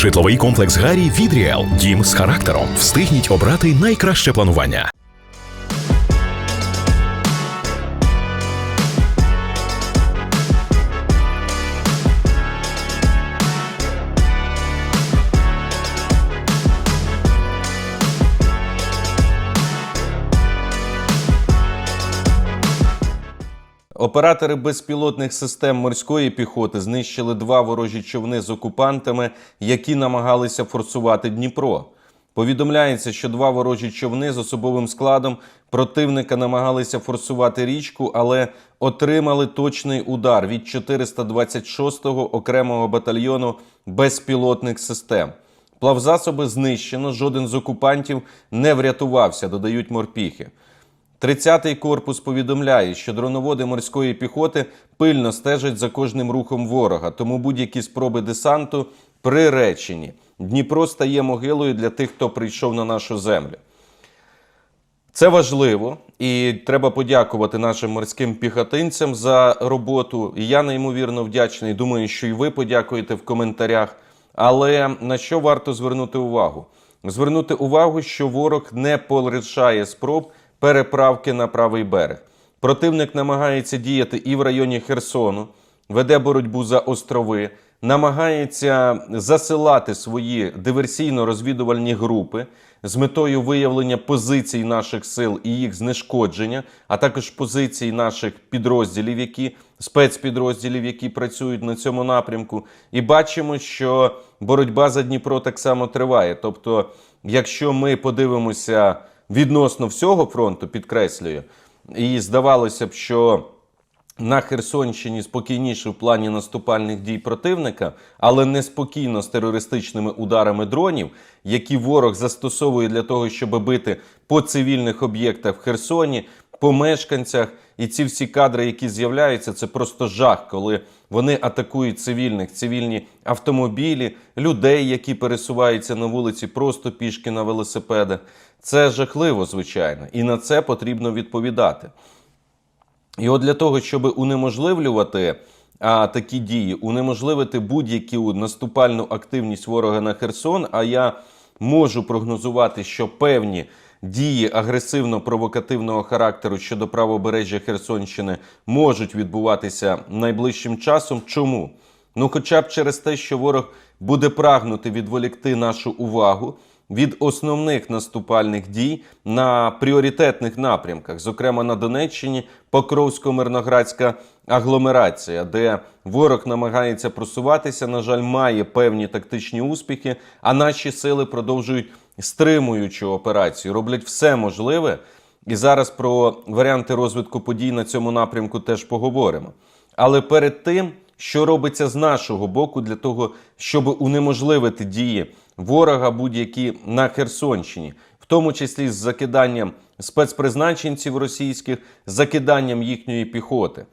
Житловий комплекс Гарі від Ріел. Дім з характером. Встигніть обрати найкраще планування. Оператори безпілотних систем морської піхоти знищили два ворожі човни з окупантами, які намагалися форсувати Дніпро. Повідомляється, що два ворожі човни з особовим складом противника намагалися форсувати річку, але отримали точний удар від 426-го окремого батальйону безпілотних систем. Плавзасоби знищено, жоден з окупантів не врятувався, додають морпіхи. 30-й корпус повідомляє, що дроноводи морської піхоти пильно стежать за кожним рухом ворога, тому будь-які спроби десанту приречені. Дніпро стає могилою для тих, хто прийшов на нашу землю. Це важливо, і треба подякувати нашим морським піхотинцям за роботу. Я неймовірно вдячний. Думаю, що і ви подякуєте в коментарях. Але на що варто звернути увагу? Звернути увагу, що ворог не полишає спроб переправки на правий берег. Противник намагається діяти і в районі Херсону, веде боротьбу за острови, намагається засилати свої диверсійно-розвідувальні групи з метою виявлення позицій наших сил і їх знешкодження, а також позицій наших підрозділів, які спецпідрозділів, які працюють на цьому напрямку. І бачимо, що боротьба за Дніпро так само триває. Тобто, якщо ми подивимося відносно всього фронту, підкреслюю, і здавалося б, що на Херсонщині спокійніше в плані наступальних дій противника, але неспокійно з терористичними ударами дронів, які ворог застосовує для того, щоб бити по цивільних об'єктах в Херсоні, по мешканцях. І ці всі кадри, які з'являються, це просто жах, коли вони атакують цивільних, цивільні автомобілі, людей, які пересуваються на вулиці просто пішки на велосипедах. Це жахливо, звичайно, і на це потрібно відповідати. І от для того, щоб унеможливлювати а, такі дії, унеможливити будь-яку наступальну активність ворога на Херсон, а я можу прогнозувати, що певні дії агресивно-провокативного характеру щодо правобережжя Херсонщини можуть відбуватися найближчим часом. Чому? Ну, хоча б через те, що ворог буде прагнути відволікти нашу увагу від основних наступальних дій на пріоритетних напрямках, зокрема на Донеччині, Покровсько-Мирноградська агломерація, де ворог намагається просуватися, на жаль, має певні тактичні успіхи, а наші сили продовжують стримуючу операцію, роблять все можливе. І зараз про варіанти розвитку подій на цьому напрямку теж поговоримо. Але перед тим, що робиться з нашого боку для того, щоб унеможливити дії ворога будь-які на Херсонщині, в тому числі з закиданням спецпризначенців російських, закиданням їхньої піхоти.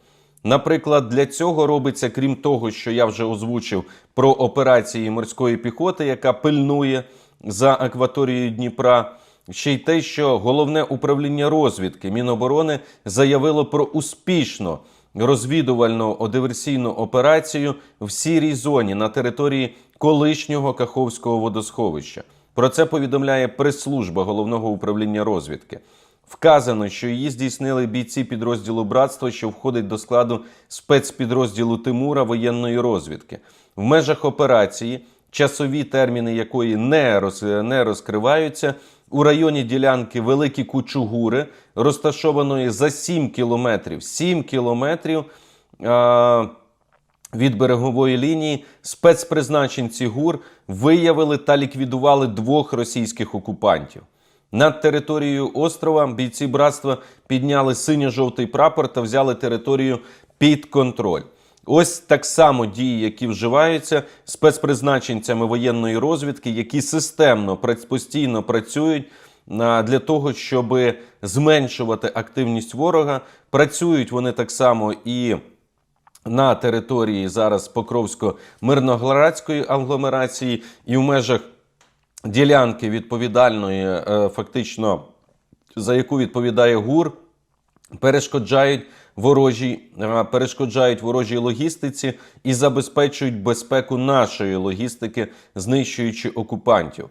Наприклад, для цього робиться, крім того, що я вже озвучив про операції морської піхоти, яка пильнує за акваторією Дніпра. Ще й те, що головне управління розвідки Міноборони заявило про успішну розвідувальну диверсійну операцію в сірій зоні на території колишнього Каховського водосховища. Про це повідомляє прес-служба головного управління розвідки. Вказано, що її здійснили бійці підрозділу братство, що входить до складу спецпідрозділу Тимура воєнної розвідки. В межах операції, часові терміни якої не, роз, не розкриваються, у районі ділянки Великі Кучугури, розташованої за 7 кілометрів. 7 кілометрів. А, від берегової лінії спецпризначенці ГУР виявили та ліквідували двох російських окупантів. Над територією острова бійці братства підняли синьо-жовтий прапор та взяли територію під контроль. Ось так само дії, які вживаються спецпризначенцями воєнної розвідки, які системно постійно працюють для того, щоб зменшувати активність ворога. Працюють вони так само і на території зараз Покровсько-Мирноградської агломерації, і в межах ділянки відповідальної, е, фактично за яку відповідає ГУР, перешкоджають ворожій, е, перешкоджають ворожій логістиці і забезпечують безпеку нашої логістики, знищуючи окупантів.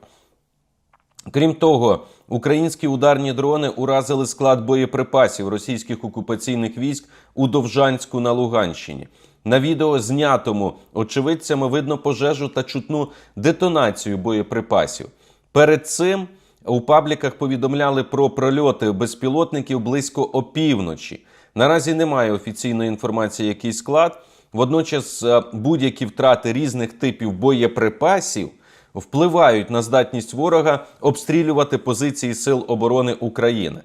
Крім того, українські ударні дрони уразили склад боєприпасів російських окупаційних військ у Довжанську на Луганщині. На відео, знятому очевидцями, видно пожежу та чутну детонацію боєприпасів. Перед цим у пабліках повідомляли про прольоти безпілотників близько опівночі. Наразі немає офіційної інформації, який склад. Водночас е, будь-які втрати різних типів боєприпасів впливають на здатність ворога обстрілювати позиції Сил оборони України.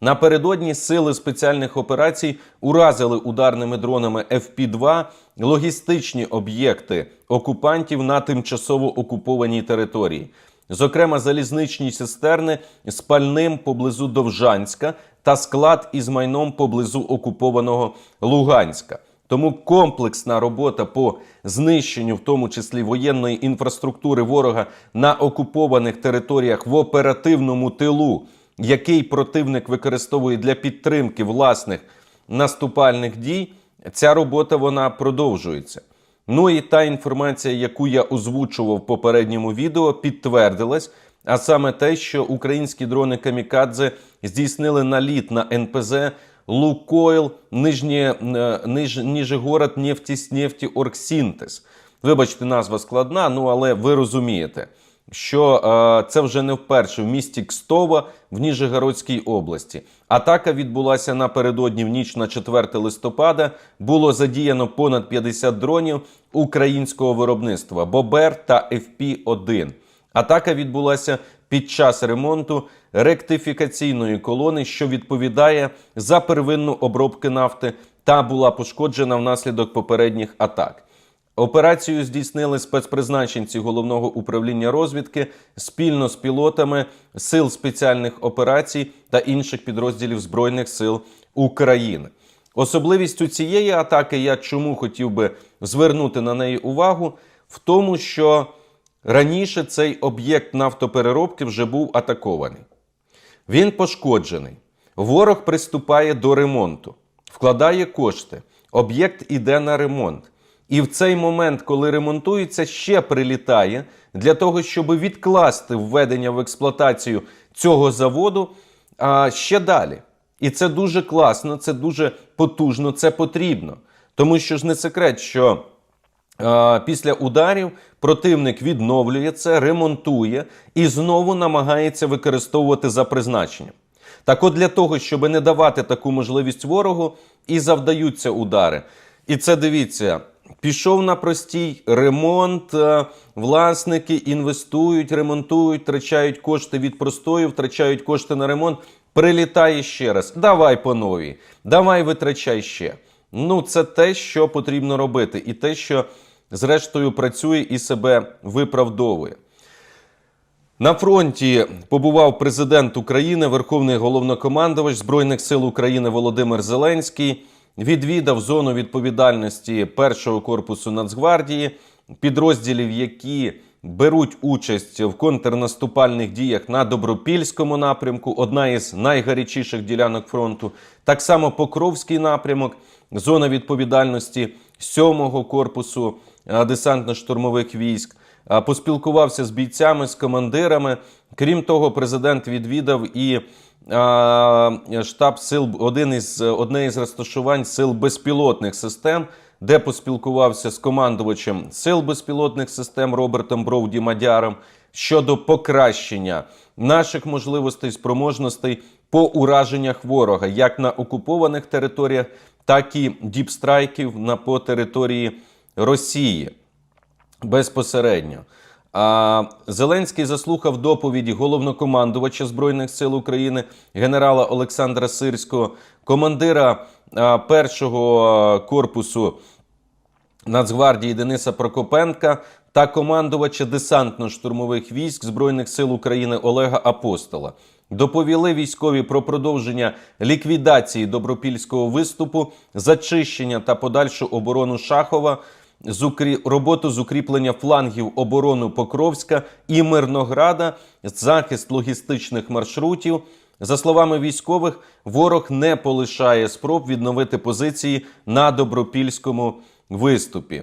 Напередодні сили спеціальних операцій уразили ударними дронами FP-2 логістичні об'єкти окупантів на тимчасово окупованій території, зокрема залізничні цистерни з пальним поблизу Довжанська та склад із майном поблизу окупованого Луганська. Тому комплексна робота по знищенню, в тому числі воєнної інфраструктури ворога на окупованих територіях в оперативному тилу, який противник використовує для підтримки власних наступальних дій, ця робота вона продовжується. Ну і та інформація, яку я озвучував в попередньому відео, підтвердилась. А саме те, що українські дрони Камікадзе здійснили наліт на НПЗ Лукойл Нижнє, е, Ниж, Ніжегород Нефтіснефті Оргсінтез. Вибачте, назва складна, ну але ви розумієте, що е, це вже не вперше в місті Кстова в Ніжегородській області. Атака відбулася напередодні в ніч на 4 листопада. Було задіяно понад 50 дронів українського виробництва Бобер та FP-1. Атака відбулася під час ремонту ректифікаційної колони, що відповідає за первинну обробки нафти, та була пошкоджена внаслідок попередніх атак. Операцію здійснили спецпризначенці головного управління розвідки спільно з пілотами сил спеціальних операцій та інших підрозділів Збройних сил України. Особливістю цієї атаки я чому хотів би звернути на неї увагу в тому, що раніше цей об'єкт нафтопереробки вже був атакований. Він пошкоджений. Ворог приступає до ремонту, вкладає кошти. Об'єкт іде на ремонт. І в цей момент, коли ремонтується, ще прилітає для того, щоб відкласти введення в експлуатацію цього заводу а, ще далі. І це дуже класно, це дуже потужно, це потрібно. Тому що ж не секрет, що Після ударів противник відновлює це, ремонтує і знову намагається використовувати за призначенням. Так от для того, щоб не давати таку можливість ворогу, і завдаються удари. І це дивіться. Пішов на простій ремонт, е, власники інвестують, ремонтують, втрачають кошти від простою, втрачають кошти на ремонт. Прилітає ще раз. Давай по новій, давай витрачай ще. Ну, це те, що потрібно робити, і те, що зрештою працює і себе виправдовує. На фронті побував президент України, Верховний головнокомандувач Збройних сил України Володимир Зеленський. Відвідав зону відповідальності першого корпусу Нацгвардії, підрозділів, які беруть участь в контрнаступальних діях на Добропільському напрямку, одна із найгарячіших ділянок фронту. Так само Покровський напрямок, зона відповідальності 7-го корпусу десантно-штурмових військ. Поспілкувався з бійцями, з командирами. Крім того, президент відвідав і штаб сил один із одне із розташувань сил безпілотних систем, де поспілкувався з командувачем сил безпілотних систем Робертом Броуді Мадяром щодо покращення наших можливостей, спроможностей по ураженнях ворога, як на окупованих територіях, так і діпстрайків на по території Росії безпосередньо. Зеленський заслухав доповіді головнокомандувача Збройних сил України генерала Олександра Сирського, командира першого корпусу Нацгвардії Дениса Прокопенка та командувача десантно-штурмових військ Збройних сил України Олега Апостола. Доповіли військові про продовження ліквідації добропільського виступу, зачищення та подальшу оборону Шахова. Роботу з укріплення флангів оборону Покровська і Мирнограда, захист логістичних маршрутів, За словами військових, ворог не полишає спроб відновити позиції на добропільському виступі.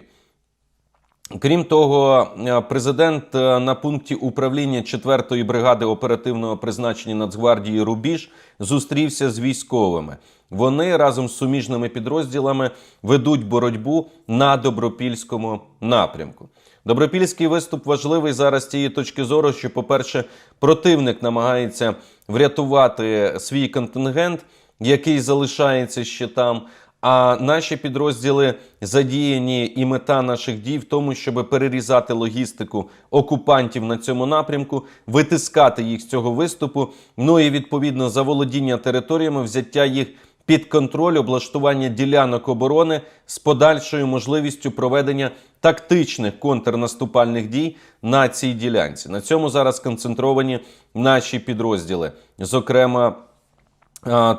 Крім того, е, президент е, на пункті управління 4-ї бригади оперативного призначення Нацгвардії Рубіж зустрівся з військовими. Вони разом з суміжними підрозділами ведуть боротьбу на добропільському напрямку. Добропільський виступ важливий зараз з тієї точки зору, що, по-перше, противник намагається врятувати свій контингент, який залишається ще там. А наші підрозділи задіяні і мета наших дій в тому, щоб перерізати логістику окупантів на цьому напрямку, витискати їх з цього виступу. Ну і відповідно заволодіння територіями, взяття їх під контроль, облаштування ділянок оборони з подальшою можливістю проведення тактичних контрнаступальних дій на цій ділянці. На цьому зараз концентровані наші підрозділи, зокрема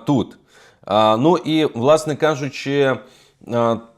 тут. Ну і, власне кажучи,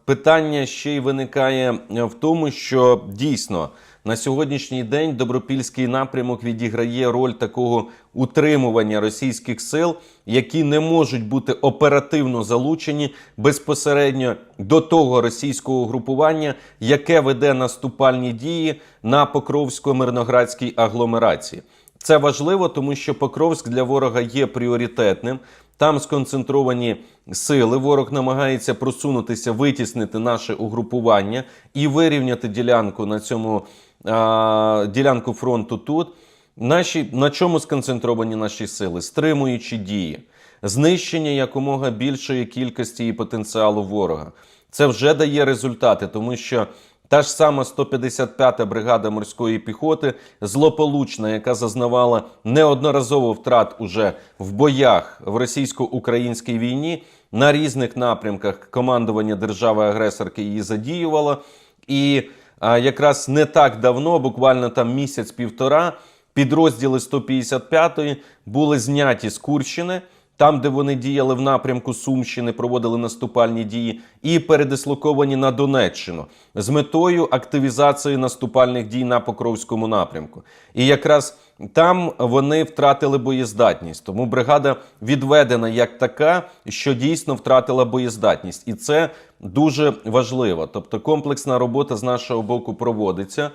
питання ще й виникає в тому, що дійсно на сьогоднішній день добропільський напрямок відіграє роль такого утримування російських сил, які не можуть бути оперативно залучені безпосередньо до того російського групування, яке веде наступальні дії на Покровсько-Мирноградській агломерації. Це важливо, тому що Покровськ для ворога є пріоритетним. Там сконцентровані сили. Ворог намагається просунутися, витіснити наше угрупування і вирівняти ділянку на цьому а, ділянку фронту тут. Наші на чому сконцентровані наші сили? Стримуючи дії, знищення якомога більшої кількості і потенціалу ворога. Це вже дає результати, тому що та ж сама 155-та бригада морської піхоти, злополучна, яка зазнавала неодноразово втрат уже в боях в російсько-українській війні на різних напрямках командування держави-агресорки її задіювало. І а, якраз не так давно, буквально там місяць-півтора, підрозділи 155-ї були зняті з Курщини. Там, де вони діяли в напрямку Сумщини, проводили наступальні дії, і передислоковані на Донеччину з метою активізації наступальних дій на Покровському напрямку. І якраз там вони втратили боєздатність. Тому бригада відведена як така, що дійсно втратила боєздатність, і це дуже важливо. Тобто комплексна робота з нашого боку проводиться.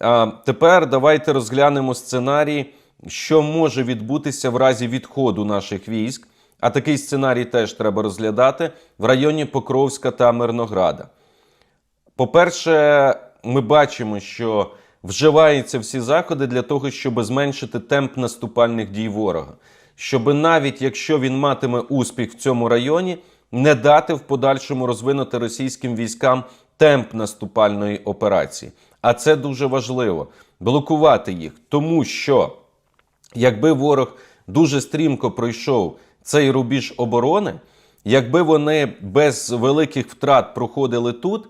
А тепер давайте розглянемо сценарій що може відбутися в разі відходу наших військ. А такий сценарій теж треба розглядати в районі Покровська та Мирнограда. По-перше, ми бачимо, що вживаються всі заходи для того, щоб зменшити темп наступальних дій ворога. Щоб навіть якщо він матиме успіх в цьому районі, не дати в подальшому розвинути російським військам темп наступальної операції. А це дуже важливо блокувати їх, тому що. Якби ворог дуже стрімко пройшов цей рубіж оборони, якби вони без великих втрат проходили тут,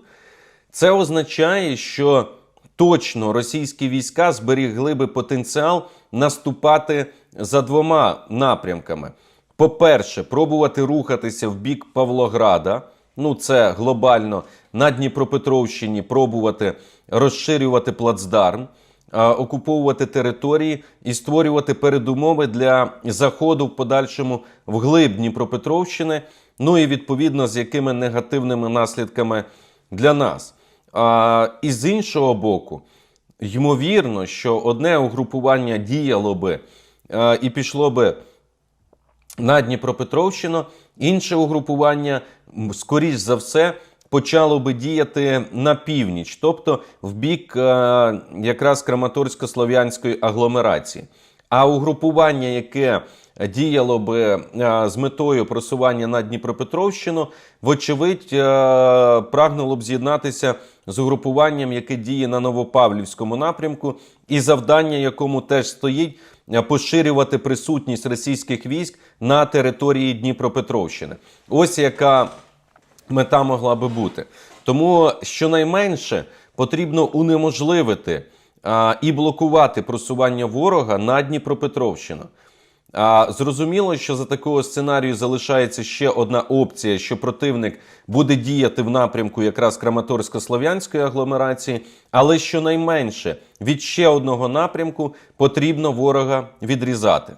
це означає, що точно російські війська зберігли би потенціал наступати за двома напрямками. По-перше, пробувати рухатися в бік Павлограда. Ну, це глобально на Дніпропетровщині пробувати розширювати плацдарм окуповувати території і створювати передумови для заходу в подальшому в глиб Дніпропетровщини, ну і відповідно з якими негативними наслідками для нас. А, І з іншого боку, ймовірно, що одне угрупування діяло би а, і пішло би на Дніпропетровщину, інше угрупування, скоріш за все, почало би діяти на північ, тобто в бік е, якраз Краматорсько-Слов'янської агломерації. А угрупування, яке діяло би е, з метою просування на Дніпропетровщину, вочевидь, е, прагнуло б з'єднатися з угрупуванням, яке діє на Новопавлівському напрямку, і завдання, якому теж стоїть. Поширювати присутність російських військ на території Дніпропетровщини. Ось яка мета могла би бути. Тому щонайменше потрібно унеможливити а, і блокувати просування ворога на Дніпропетровщину. А, Зрозуміло, що за такого сценарію залишається ще одна опція, що противник буде діяти в напрямку якраз Краматорсько-Слов'янської агломерації, але щонайменше від ще одного напрямку потрібно ворога відрізати.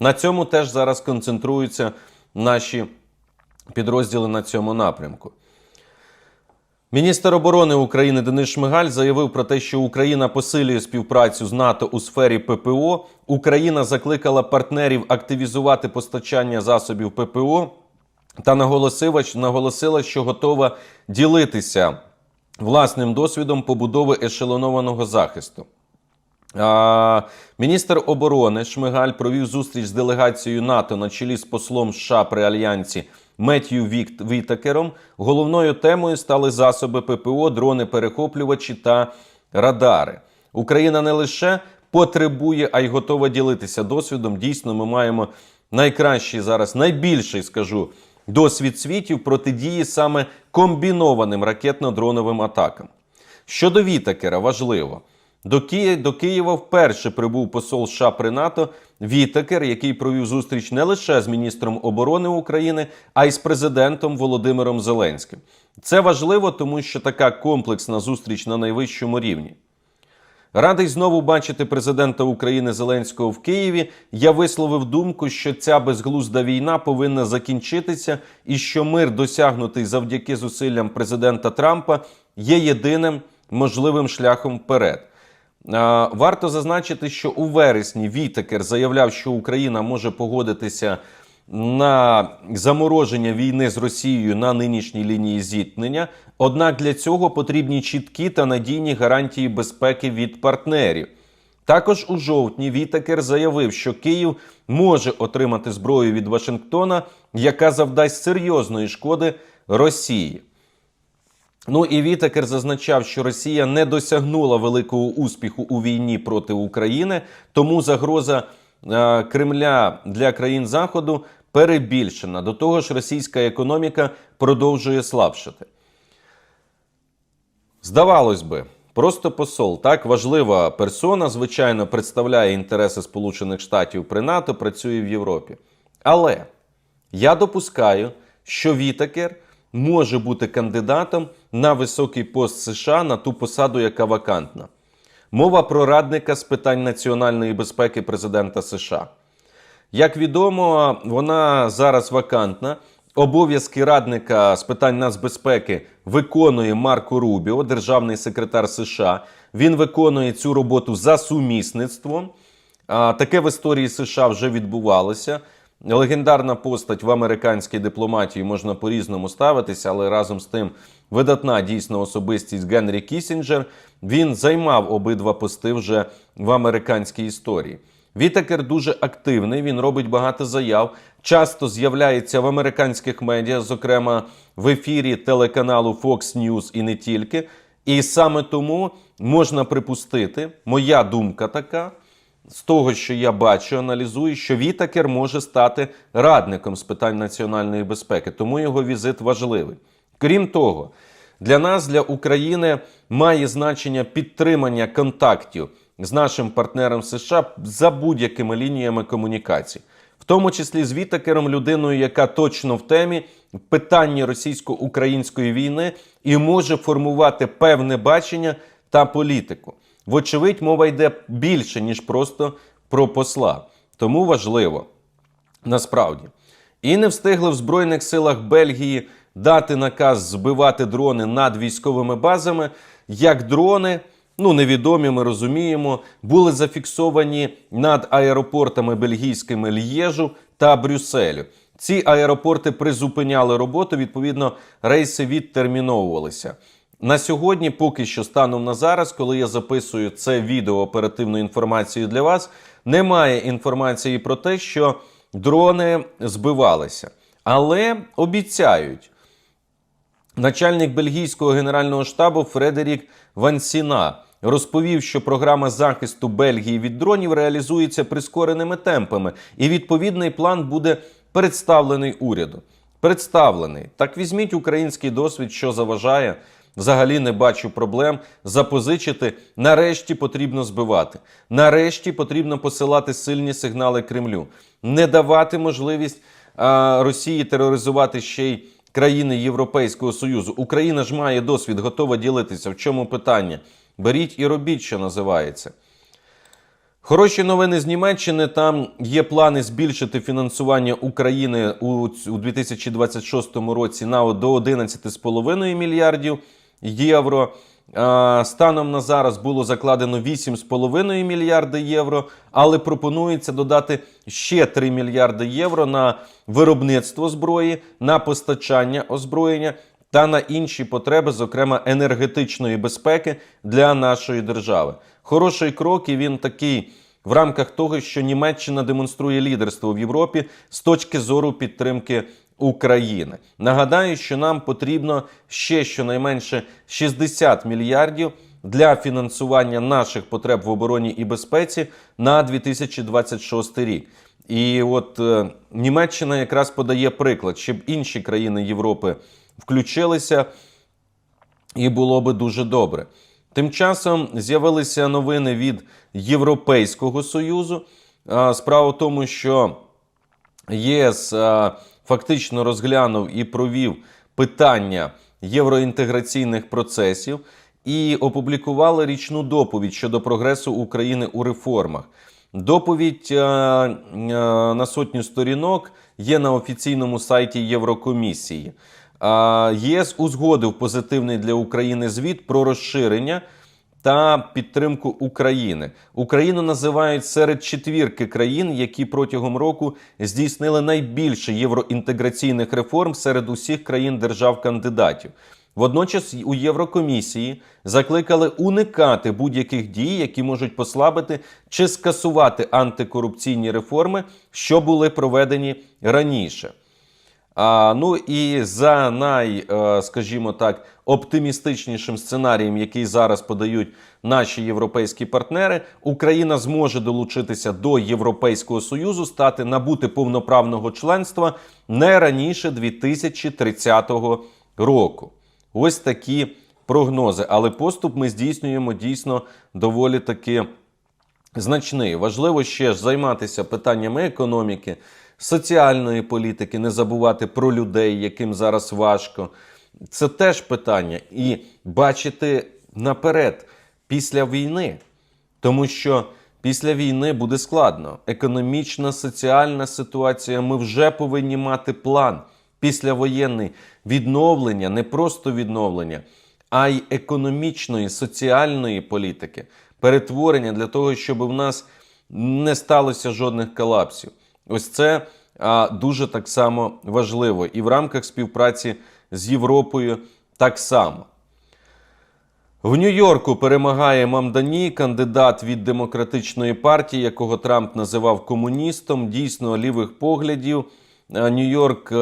На цьому теж зараз концентруються наші підрозділи на цьому напрямку. Міністр оборони України Денис Шмигаль заявив про те, що Україна посилює співпрацю з НАТО у сфері ППО. Україна закликала партнерів активізувати постачання засобів ППО та наголосила, що готова ділитися власним досвідом побудови ешелонованого захисту. А, Міністр оборони Шмигаль провів зустріч з делегацією НАТО на чолі з послом США при альянсі Меттью Вітакером. Головною темою стали засоби ППО, дрони-перехоплювачі та радари. Україна не лише потребує, а й готова ділитися досвідом. Дійсно, ми маємо найкращий зараз, найбільший, скажу, досвід світів протидії саме комбінованим ракетно-дроновим атакам. Щодо Вітакера, важливо. До, Ки... до Києва вперше прибув посол США при НАТО Вітакер, який провів зустріч не лише з міністром оборони України, а й з президентом Володимиром Зеленським. Це важливо, тому що така комплексна зустріч на найвищому рівні. Радий знову бачити президента України Зеленського в Києві. Я висловив думку, що ця безглузда війна повинна закінчитися, і що мир, досягнутий завдяки зусиллям президента Трампа, є єдиним можливим шляхом вперед. А, Варто зазначити, що у вересні Вітекер заявляв, що Україна може погодитися на замороження війни з Росією на нинішній лінії зіткнення. Однак для цього потрібні чіткі та надійні гарантії безпеки від партнерів. Також у жовтні Вітакер заявив, що Київ може отримати зброю від Вашингтона, яка завдасть серйозної шкоди Росії. Ну і Вітакер зазначав, що Росія не досягнула великого успіху у війні проти України, тому загроза е, Кремля для країн Заходу перебільшена. До того ж, російська економіка продовжує слабшати. Здавалось би, просто посол, так важлива персона, звичайно, представляє інтереси Сполучених Штатів при НАТО, працює в Європі. Але я допускаю, що Вітакер може бути кандидатом на високий пост США на ту посаду, яка вакантна. Мова про радника з питань національної безпеки президента США. Як відомо, вона зараз вакантна. Обов'язки радника з питань нацбезпеки виконує Марко Рубіо, державний секретар США. Він виконує цю роботу за сумісництвом. Таке в історії США вже відбувалося. Легендарна постать в американській дипломатії можна по-різному ставитися, але разом з тим видатна дійсно особистість Генрі Кісінджер. Він займав обидва пости вже в американській історії. Вітакер дуже активний, він робить багато заяв, часто з'являється в американських медіа, зокрема в ефірі телеканалу Fox News і не тільки. І саме тому можна припустити, моя думка така, з того, що я бачу, аналізую, що Вітакер може стати радником з питань національної безпеки, тому його візит важливий. Крім того, для нас, для України, має значення підтримання контактів з нашим партнером США за будь-якими лініями комунікацій, в тому числі з Вітакером, людиною, яка точно в темі в питанні російсько-української війни і може формувати певне бачення та політику. Вочевидь, мова йде більше, ніж просто про посла. Тому важливо насправді. І не встигли в Збройних силах Бельгії дати наказ збивати дрони над військовими базами, як дрони, ну невідомі, ми розуміємо, були зафіксовані над аеропортами бельгійськими Л'єжу та Брюсселю. Ці аеропорти призупиняли роботу, відповідно, рейси відтерміновувалися. На сьогодні, поки що, станом на зараз, коли я записую це відео оперативну інформацію для вас, немає інформації про те, що дрони збивалися. Але обіцяють. Начальник бельгійського генерального штабу Фредерік Вансіна розповів, що програма захисту Бельгії від дронів реалізується прискореними темпами, і відповідний план буде представлений уряду. Представлений. Так візьміть український досвід, що заважає. Взагалі не бачу проблем запозичити. Нарешті потрібно збивати. Нарешті потрібно посилати сильні сигнали Кремлю, не давати можливість а, Росії тероризувати ще й країни Європейського Союзу. Україна ж має досвід, готова ділитися. В чому питання? Беріть і робіть, що називається. Хороші новини з Німеччини. Там є плани збільшити фінансування України у у 2026 році на до 11,5 мільярдів євро. Станом на зараз було закладено 8,5 мільярди євро, але пропонується додати ще 3 мільярди євро на виробництво зброї, на постачання озброєння та на інші потреби, зокрема енергетичної безпеки для нашої держави. Хороший крок, і він такий в рамках того, що Німеччина демонструє лідерство в Європі з точки зору підтримки України. Нагадаю, що нам потрібно ще щонайменше 60 мільярдів для фінансування наших потреб в обороні і безпеці на 2026 рік. І от е, Німеччина якраз подає приклад, щоб інші країни Європи включилися, і було би дуже добре. Тим часом з'явилися новини від Європейського Союзу. Справа в тому, що ЄС фактично розглянув і провів питання євроінтеграційних процесів і опублікували річну доповідь щодо прогресу України у реформах. Доповідь а, а, на сотню сторінок є на офіційному сайті Єврокомісії. А, ЄС узгодив позитивний для України звіт про розширення та підтримку України. Україну називають серед четвірки країн, які протягом року здійснили найбільше євроінтеграційних реформ серед усіх країн держав-кандидатів. Водночас у Єврокомісії закликали уникати будь-яких дій, які можуть послабити чи скасувати антикорупційні реформи, що були проведені раніше. А, ну і за най, е, скажімо так, оптимістичнішим сценарієм, який зараз подають наші європейські партнери, Україна зможе долучитися до Європейського союзу, стати набути повноправного членства не раніше 2030 року. Ось такі прогнози. Але поступ ми здійснюємо дійсно доволі таки значний. Важливо ще ж займатися питаннями економіки, соціальної політики, не забувати про людей, яким зараз важко. Це теж питання. І бачити наперед після війни. Тому що після війни буде складно. Економічна, соціальна ситуація. Ми вже повинні мати план післявоєнний відновлення, не просто відновлення, а й економічної, соціальної політики, перетворення для того, щоб в нас не сталося жодних колапсів. Ось це дуже так само важливо. І в рамках співпраці з Європою так само. В Нью-Йорку перемагає Мамдані, кандидат від демократичної партії, якого Трамп називав комуністом, дійсно лівих поглядів. Нью-Йорк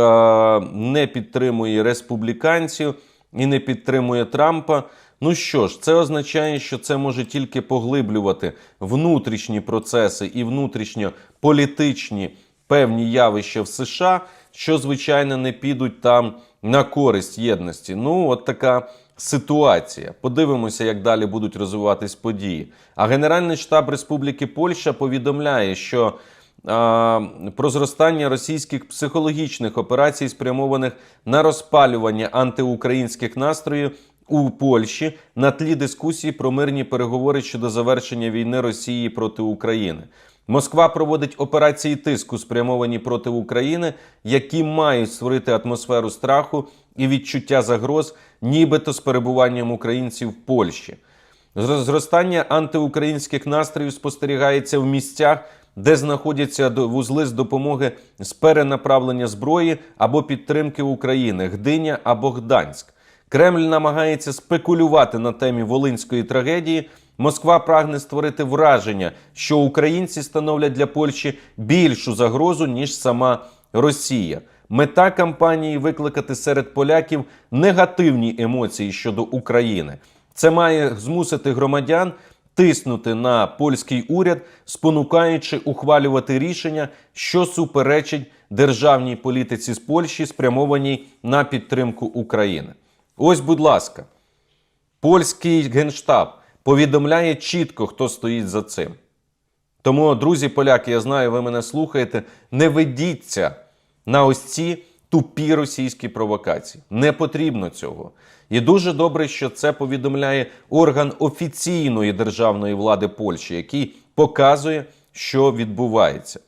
не підтримує республіканців і не підтримує Трампа. Ну що ж, це означає, що це може тільки поглиблювати внутрішні процеси і внутрішньополітичні певні явища в США, що звичайно не підуть там на користь єдності. Ну, от така ситуація. Подивимося, як далі будуть розвиватись події. А Генеральний штаб Республіки Польща повідомляє, що а, про зростання російських психологічних операцій, спрямованих на розпалювання антиукраїнських настроїв у Польщі на тлі дискусії про мирні переговори щодо завершення війни Росії проти України. Москва проводить операції тиску, спрямовані проти України, які мають створити атмосферу страху і відчуття загроз, нібито з перебуванням українців в Польщі. Зро- Зростання антиукраїнських настроїв спостерігається в місцях, де знаходяться вузли з допомоги з перенаправлення зброї або підтримки України Гдиня або Гданськ. Кремль намагається спекулювати на темі волинської трагедії. Москва прагне створити враження, що українці становлять для Польщі більшу загрозу ніж сама Росія. Мета кампанії викликати серед поляків негативні емоції щодо України. Це має змусити громадян тиснути на польський уряд, спонукаючи ухвалювати рішення, що суперечить державній політиці з Польщі, спрямованій на підтримку України. Ось, будь ласка, польський генштаб повідомляє чітко, хто стоїть за цим. Тому, друзі поляки, я знаю, ви мене слухаєте. Не ведіться на ось ці тупі російські провокації. Не потрібно цього. І дуже добре, що це повідомляє орган офіційної державної влади Польщі, який показує, що відбувається.